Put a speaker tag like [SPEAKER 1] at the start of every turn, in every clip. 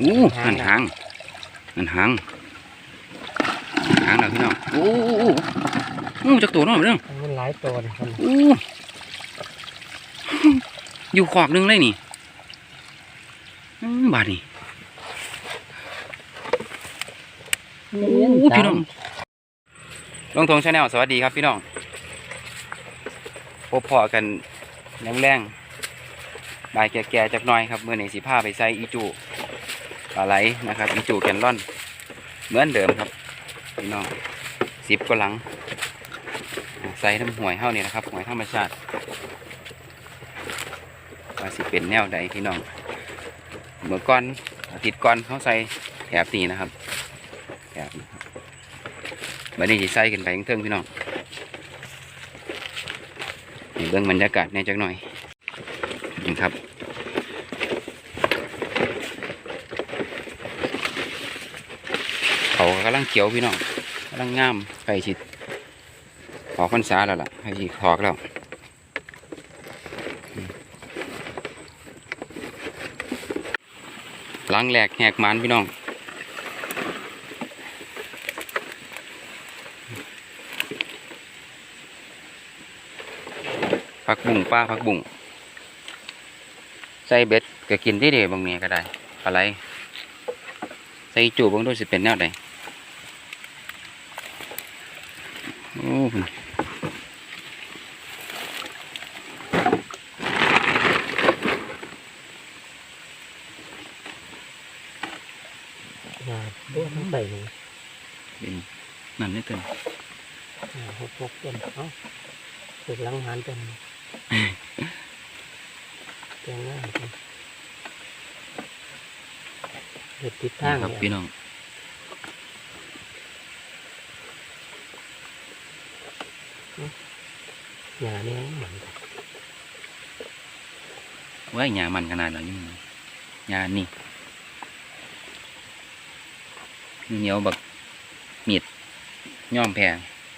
[SPEAKER 1] อู้นั่นหางนั่นหางหางแล้วพี่น้องอู้อู้อู้อู้จักตัวเน้องเรื่อง
[SPEAKER 2] มันหลายตัวนะครับ
[SPEAKER 1] อู้อยู่ขอกหนึงเลยนี่อืมบาดนี่อู้พี่น้องลงทงชาแนลสวัสดีครับพี่น้องพบพอกันแรงๆบ่ายแก่ๆจักหน่อยครับเมื่อไหร่สิพาไปใส่อีจู ปลาไหลนะครับอีจูแกนล่อน เหมือนเดิมครับพี่น้องสิบก็หลังใส่น้ำหวยเท่านี้นะครับหวยธรรมชาติว่าสิเป็นแนวใดพี่น้องเมื่อก่อนอาทิตย์ก่อนเขาใส่แถบนี้นะครับแถบนะครับบันี้จะใส่กันไปเทิงพี่น้องเบื้องบรรยากาศในจักหน่อยนี่ครับ เขากำลังเขียวพี่น้องกำลังงามใกล้ชิดออกพรรษาแล้วล่ะให้ถอกแล้วหลังแหลกแหกหมันพี่น้องผักบุ่งป้าผักบุ่งใส่เบ็ดก็กินที่เดีบางเนี้ก็ได้อะไรใส่จูบบางด้วยสิเป็นแนวใดโอ้ พุ่น
[SPEAKER 2] อย่าด้วยทั้งใส่เลย
[SPEAKER 1] เป็นนั่นนี่เต็ม
[SPEAKER 2] อ่าหกหกต้นเอ้าตึกหลังหันต้นเตียงหน้าต้นเด็ดติดทาง
[SPEAKER 1] ครับ
[SPEAKER 2] เลย
[SPEAKER 1] พี่น้อง
[SPEAKER 2] อย่าเนี้ยเหมือนกัน
[SPEAKER 1] ไว้หยามันขนาดไหนนี่หยานี่เหนียวบักมีดย่อมแพง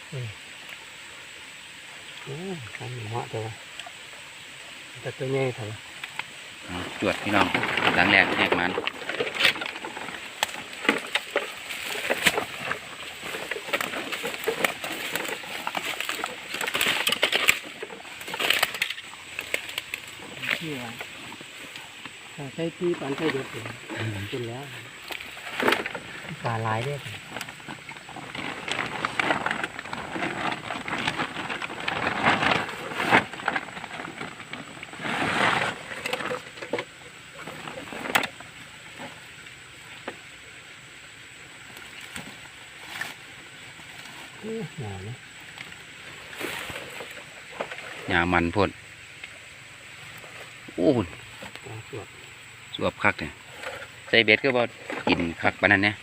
[SPEAKER 2] โอ้ยทำเหมาะตัวแต่ตัวใหญ่เถอะ
[SPEAKER 1] เอาจวดพี่น้องหลังแรกแหกมัน
[SPEAKER 2] เชื่อถ้าใช้ที่ปันใช้เด็ดถึงกินแล้วปลาหลายเด้อเอ้ยหนานะ
[SPEAKER 1] หยามันพ่น โอ้ย
[SPEAKER 2] ปลาสวด
[SPEAKER 1] สวบคักเนี่ยใส่เบ็ดก็บ่กินคักปานนั้นเนี่ย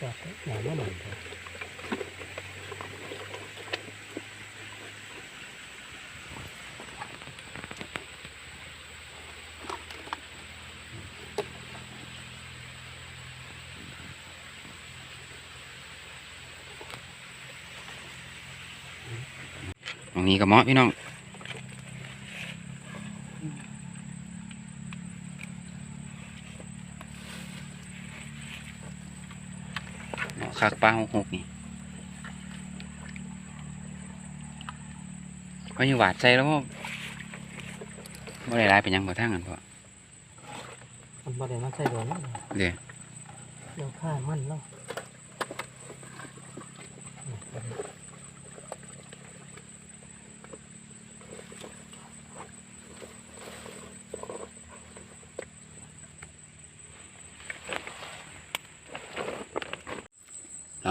[SPEAKER 2] จับหนาไม่หมันเถอะ
[SPEAKER 1] ตรงนี้ก็เหมาะพี่น้องเหมาะคักปลาหกหกนี่ก็ยังหวาดใจแล้วว่าไม่ได้ร้ายเป็นหยังบ่ทั้งกันพอ
[SPEAKER 2] มันบ่ได้มาใส่โดนแล้ว
[SPEAKER 1] เดี๋ยว
[SPEAKER 2] เดี๋ยวข้ามันแล้ว
[SPEAKER 1] ห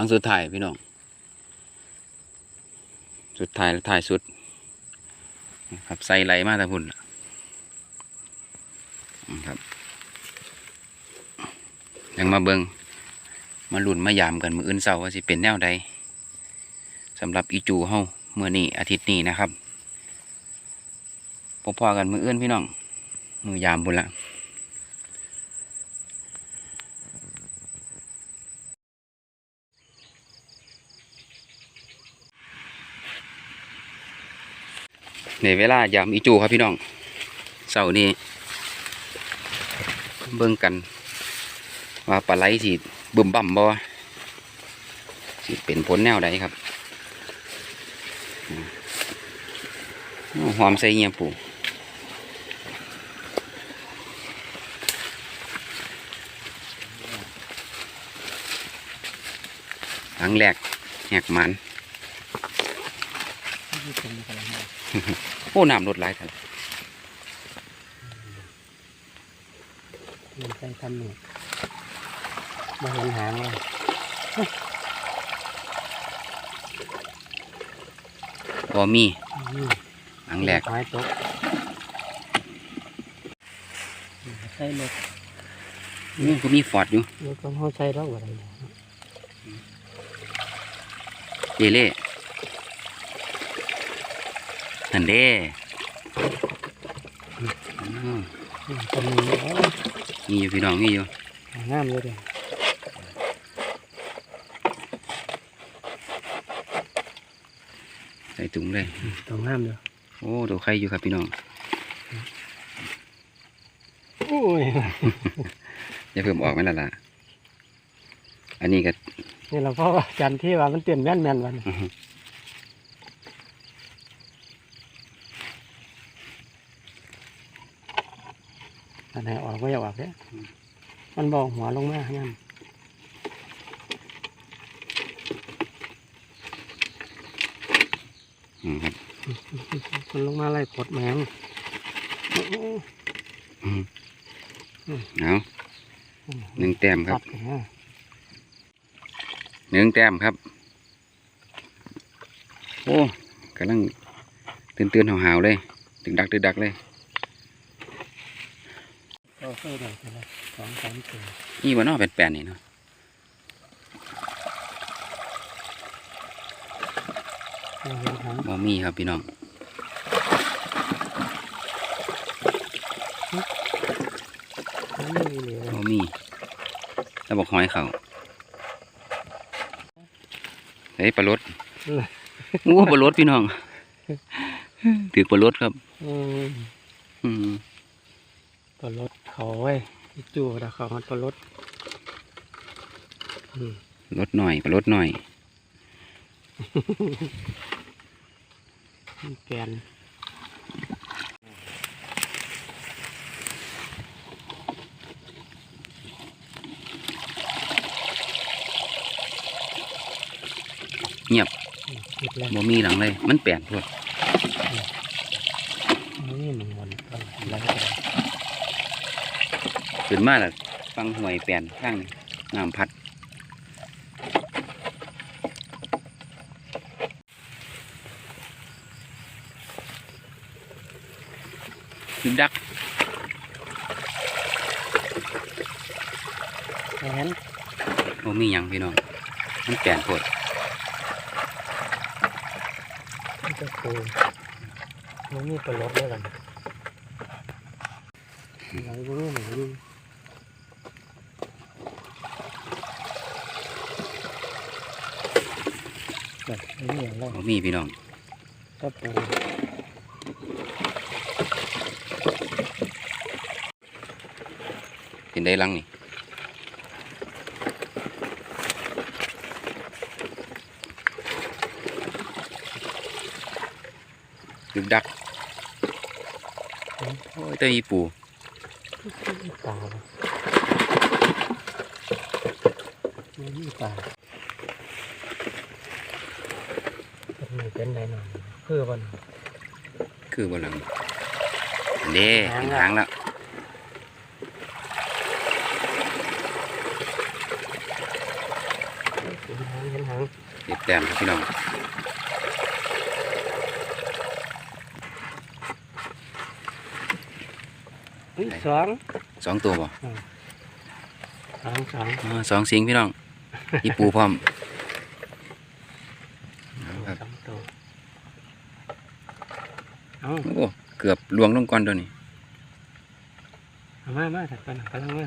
[SPEAKER 1] งสุดท้ายพี่น้อง สุดท้ายและท้ายสุด ครับใส่ไหลมาแต่พุ่นอืมครับ ยังมาเบิงมาลุ่นมายามกันมืออื่นเสาร์ว่าสิเป็นแนวใดสำหรับอีจูเฮาเมื่อนี้อาทิตย์นี้นะครับพบพอกันมืออื่นพี่น้องมือยามบุญละ ในเวลายามอีจูครับพี่น้องเสาร์นี้เบิ่งกัน ว่าปลาไหลสิบึมบ่ำบ่สิเป็นผลแนวใดครับหอมใส่เงียปูครั้งแรกแหกมัน
[SPEAKER 2] ที่เป็นกันแล้ว
[SPEAKER 1] โอ้น้ำลดหลายทัน
[SPEAKER 2] มันใส่ทำหนึ่งมาเห็นหางเลย
[SPEAKER 1] พอมี
[SPEAKER 2] นี่
[SPEAKER 1] ครั้งแรก
[SPEAKER 2] หอยตกใส่รถ
[SPEAKER 1] นี่ก็มีฟอร์ดอยู่
[SPEAKER 2] รถของเขาใส่แล้วอะไรเนี่ย
[SPEAKER 1] เจเล่ นั่นเด้
[SPEAKER 2] นี่อยู่
[SPEAKER 1] พี่น้องมีอยู่
[SPEAKER 2] งามเลยเด้อ
[SPEAKER 1] ใส่ถุงเลย
[SPEAKER 2] ตัวงามเลย
[SPEAKER 1] โอ้ตัวไข่อยู่ครับพี่น้อง
[SPEAKER 2] โอ้ย
[SPEAKER 1] อย่าเพิ่มออกไหมล่ะล่ะ อันนี้ก็
[SPEAKER 2] นี่เราเพราะว่าจันที่ว่ามันเปลี่ยนแม่นแม่นวัน
[SPEAKER 1] อื้อหือ
[SPEAKER 2] อันไหนออกก็อย่าออกเด้อมันบอกหัวลงมางั้น
[SPEAKER 1] อืมครับ
[SPEAKER 2] มันลงมาไล่กดแมงโอ้โห
[SPEAKER 1] อืม
[SPEAKER 2] อืม
[SPEAKER 1] เอาหนึ่งแต้มครับ
[SPEAKER 2] ปัดกันนะ
[SPEAKER 1] หนึ่งแต้มครับ โอ้กำลังตื่นตื่นๆหาวๆเลย ดึกดักดึกดักเลย
[SPEAKER 2] ก็ เคยได้ไปแล้วสองสามตัว
[SPEAKER 1] นี่วันนอเป็นแปลนๆนี่เนาะ
[SPEAKER 2] เราเห็นหาง
[SPEAKER 1] บ่มีครับพี่น้อง
[SPEAKER 2] หางไม่มีเหลือ
[SPEAKER 1] บ่มีแล้วบอกหอยเขาเฮ้ยปลารดโอ้ปลารดพี่น้องถือปลารดครับ
[SPEAKER 2] อืม
[SPEAKER 1] อืม
[SPEAKER 2] ตัวรถ เขาไว้ยอีจู่แต่เขามันตัวรถอืม
[SPEAKER 1] ลดหน่อยปลารดหน่อย
[SPEAKER 2] มีแกน
[SPEAKER 1] เงียบ
[SPEAKER 2] อืมคิดแล้ว
[SPEAKER 1] บ่มีหลังเลย มันแปลนพวด
[SPEAKER 2] นี่มันวนก็อะไรก็ได้
[SPEAKER 1] ขึ้นมาแล้วฟังห่วยแปลนข้างน้ำพัดดึกดัก
[SPEAKER 2] เห็น
[SPEAKER 1] บ่มีหยังพี่น้องมันแปลนพวด
[SPEAKER 2] มันจะปูมันมีตัวรถด้วยกันอะไรก็ไม่เหมือนกัน แบบนี้อย่างไร
[SPEAKER 1] บ่มีพี่น้อง
[SPEAKER 2] ก็ปู
[SPEAKER 1] เป็นได้ลังนี่ดึกดักโอ้ยเตยอีปู
[SPEAKER 2] ปลาบ่ปลา เป็นมีเป็นไหนหน่อยคือวัน
[SPEAKER 1] คือบ่หลังเด้เห็นทางแล้ว
[SPEAKER 2] เห็นหางเห็นหาง
[SPEAKER 1] เด็ดแต้มครับพี่น้อง
[SPEAKER 2] เฮ้ยสอง
[SPEAKER 1] สองตัวบ่
[SPEAKER 2] สองสอง
[SPEAKER 1] อ๋อสองสิงพี่น้องอีปูพร้อมเอาครับ
[SPEAKER 2] สองตัวเอา
[SPEAKER 1] โอ้เกือบลวงลงก่อนตัวนี้
[SPEAKER 2] เอามามาถัดไปหนังกำลังมา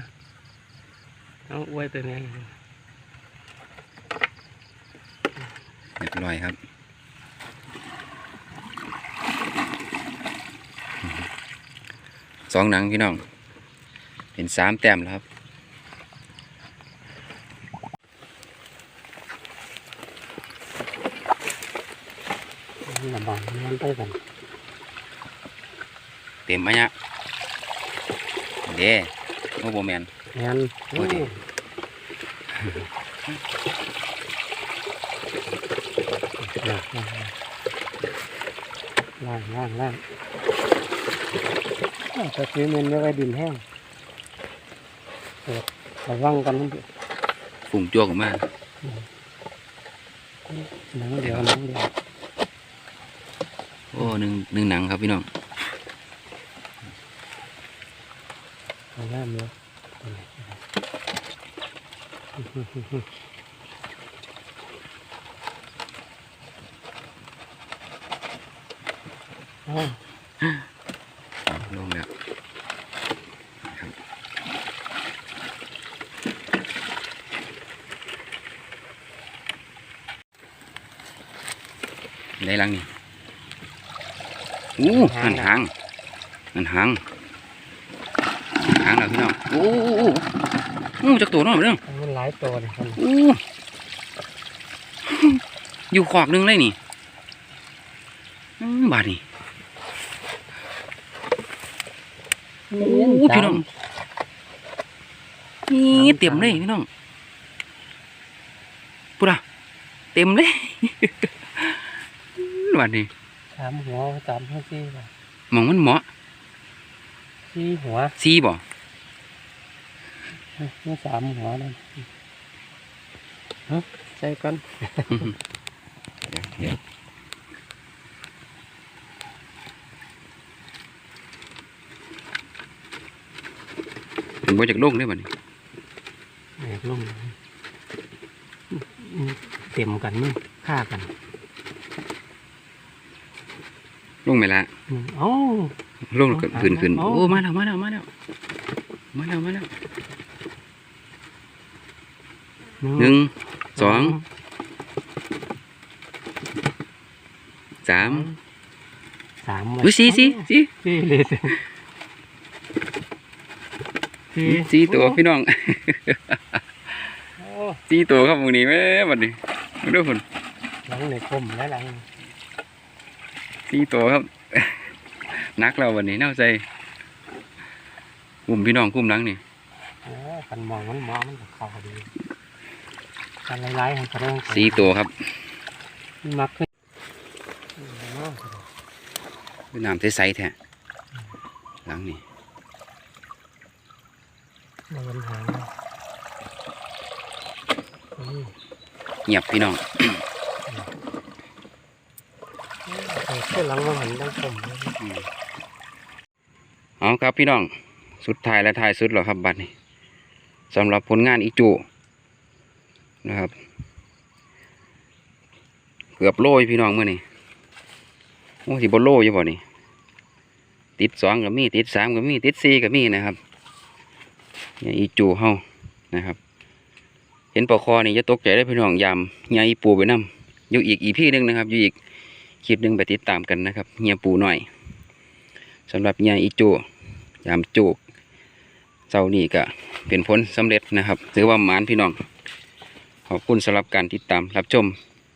[SPEAKER 2] เอาอวยไปแม่ง
[SPEAKER 1] เรียบร้อยครับสองหนังพี่น้องเป็นสามแต้มแล้วครับ
[SPEAKER 2] ลำบากมันไปกัน
[SPEAKER 1] เต็มปะเนี่ยเด้โอ้โบแมน
[SPEAKER 2] งาน
[SPEAKER 1] โอ้ดิ
[SPEAKER 2] ล่างล่างล่างอ้าวแต่ซื้อเงินไม่ไว้ดินแห้งเปิดระวังกันมัน
[SPEAKER 1] ฝุ่งจั่วออกมา
[SPEAKER 2] หนังเดียวหนังเดียว
[SPEAKER 1] โอ้หนึ่งหนึ่งหนังครับพี่น้อง
[SPEAKER 2] เอาหน้าเนื้ออ้าว
[SPEAKER 1] ลงแล้วครับได้ลังนี่อู้หันหางหันหางหาง แล้วพี่น้องโอ้โอ้โอ้โอ้จักตัวน้อยเรื่อง
[SPEAKER 2] มันหลายตัวเลยคน
[SPEAKER 1] โอ้อยู่ขอกหนึงเลยนี่อืมบาดนี่โอ้พี่น้องนี่เต็มเลยพี่น้องปุ๊ดอะเต็มเลยวันนี้
[SPEAKER 2] สามหัวสามหัวสี่บ่
[SPEAKER 1] มองมันเหมาะ
[SPEAKER 2] สี่หัว
[SPEAKER 1] ซีบ่
[SPEAKER 2] นี่สามหัวนั่นฮะใส่กัน
[SPEAKER 1] เดี๋ยวเดี๋ยวถึงว่าจากโลกได้บ่นี่
[SPEAKER 2] แหกลงอืมเต็มกันนี่ฆ่ากัน
[SPEAKER 1] ลงไหมละ
[SPEAKER 2] อืมเอ้
[SPEAKER 1] ลงแล้วก็ขึ้นขึ้นโอ้ มาแล้ว มาแล้ว มาแล้ว มาแล้ว มาแล้ว หนึ่งสองสาม
[SPEAKER 2] สาม
[SPEAKER 1] อุ้ยสี่สี่สี่
[SPEAKER 2] สี่เลยสี่
[SPEAKER 1] สี่ตัวพี่น้อง
[SPEAKER 2] โอ้
[SPEAKER 1] สี่ตัวครับวันนี้แม่บัดนี้มาดูคน
[SPEAKER 2] หลังในคมและหลัง
[SPEAKER 1] สี่ตัวครับ นักเราวันนี้เน่าใจกลุ่มพี่น้องกลุ่มหลังนี่
[SPEAKER 2] โอ้กันมองมันมองมันก็เข้าดี กันไล่ๆให้กระโดง
[SPEAKER 1] สี่ตัวครับ
[SPEAKER 2] มักขึ้น
[SPEAKER 1] เป็นน้ำใสๆแท้หลังนี่
[SPEAKER 2] เดินหางอืม
[SPEAKER 1] เงียบพี่น้อง
[SPEAKER 2] เออขึ้นหลังมาหันดังผมเลย
[SPEAKER 1] เอาครับพี่น้อง สุดท้ายและท้ายสุดแล้วครับบัดนี้สำหรับผลงานอีจู นะครับ เกือบโลยพี่น้องเมื่อนี้โอ้สิบโลอยู่บ่นี่ติดสองก็มีติดสามก็มีติดสี่ก็มีนะครับเนี่ยอีจูเฮานะครับ เห็นปลาคอนี่จะตกใจได้พี่น้องยามเฮียอีปูไปนํอยู่อีกอีพี่นึงนะครับ อยู่อีกคลิปหนึงไปติดตามกันนะครับเฮียปูหน่อยสำหรับเฮียอีจูยามจูเจ้านี่ก็เป็นผลสำเร็จนะครับ ถือว่าหมานพี่น้อง ขอบคุณสำหรับการติดตามรับชม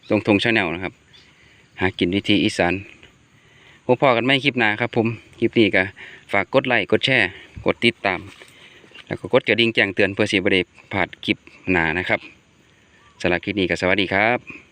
[SPEAKER 1] ตรงทงชาแนลนะครับ หากินวิธีอีสานพบพอกันไม่คลิปหน้าครับผม คลิปนี้ก็ฝากกดไลค์กดแชร์ กดติดตาม แล้วก็กดกระดิ่งแจ้งเตือนเพื่อสียบเดผ่านคลิปหน้านะครับสำหรับคลิปนี้ก็สวัสดีครับ